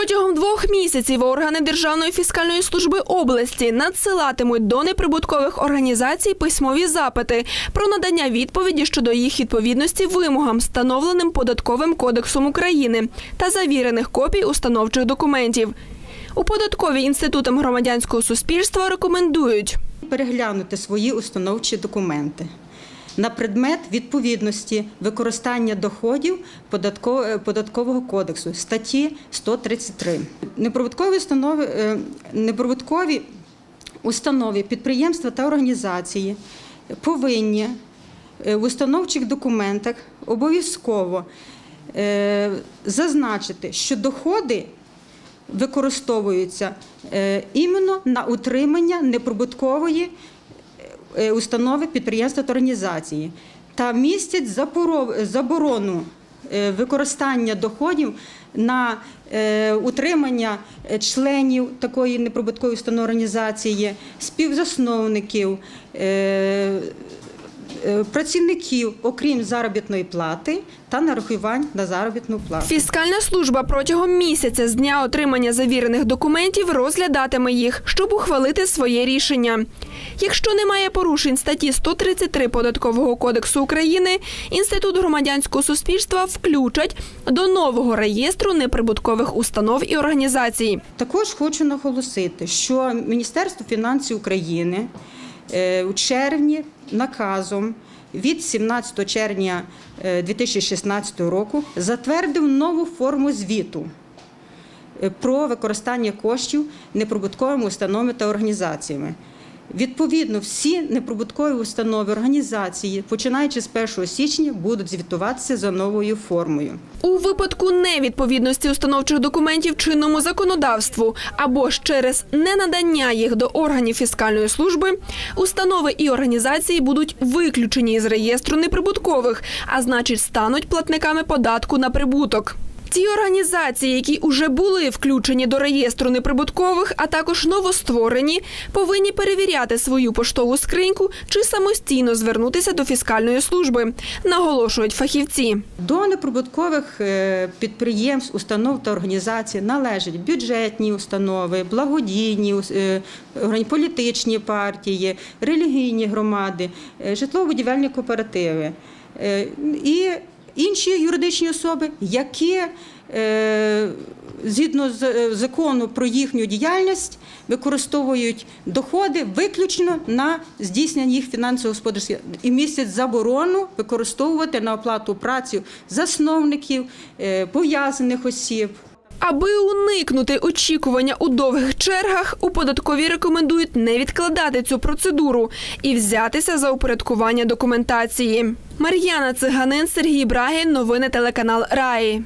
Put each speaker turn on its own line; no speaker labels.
Протягом двох місяців органи Державної фіскальної служби області надсилатимуть до неприбуткових організацій письмові запити про надання відповіді щодо їх відповідності вимогам, встановленим податковим кодексом України та завірених копій установчих документів. У податковій інститутам громадянського суспільства рекомендують
переглянути свої установчі документи на предмет відповідності використання доходів е, податкового кодексу статті 133. Неприбуткові установи, е, установи, підприємства та організації повинні е, в установчих документах обов'язково зазначити, що доходи використовуються іменно на утримання неприбуткової установи, підприємства та організації та містять заборону е, використання доходів на е, утримання е, членів такої неприбуткової установи організації, співзасновників. Е, Працівників, окрім заробітної плати та нарахувань на заробітну плату.
Фіскальна служба протягом місяця з дня отримання завірених документів розглядатиме їх, щоб ухвалити своє рішення. Якщо немає порушень статті 133 Податкового кодексу України, Інститут громадянського суспільства включать до нового реєстру неприбуткових установ і організацій.
Також хочу наголосити, що Міністерство фінансів України у червні наказом від 17 червня е, 2016 року затвердив нову форму звіту е, про використання коштів неприбутковими установами та організаціями. Відповідно, всі неприбуткові установи організації, починаючи з 1 січня, будуть звітуватися за новою формою.
У випадку невідповідності установчих документів чинному законодавству або ж через ненадання їх до органів фіскальної служби, установи і організації будуть виключені із реєстру неприбуткових, а значить стануть платниками податку на прибуток. Ті організації, які уже були включені до реєстру неприбуткових, а також новостворені, повинні перевіряти свою поштову скриньку чи самостійно звернутися до фіскальної служби, наголошують фахівці.
До неприбуткових е, підприємств, установ та організацій належать бюджетні установи, благодійні е, політичні партії, релігійні громади, е, житлово-будівельні кооперативи і інші юридичні особи, які е, згідно з е, закону про їхню діяльність використовують доходи виключно на здійснення їх фінансово-господарських і містять заборону використовувати на оплату праці засновників, е, пов'язаних осіб.
Аби уникнути очікування у довгих чергах, у податковій рекомендують не відкладати цю процедуру і взятися за упорядкування документації. Мар'яна Циганин, Сергій Брагін. Новини телеканал Раї.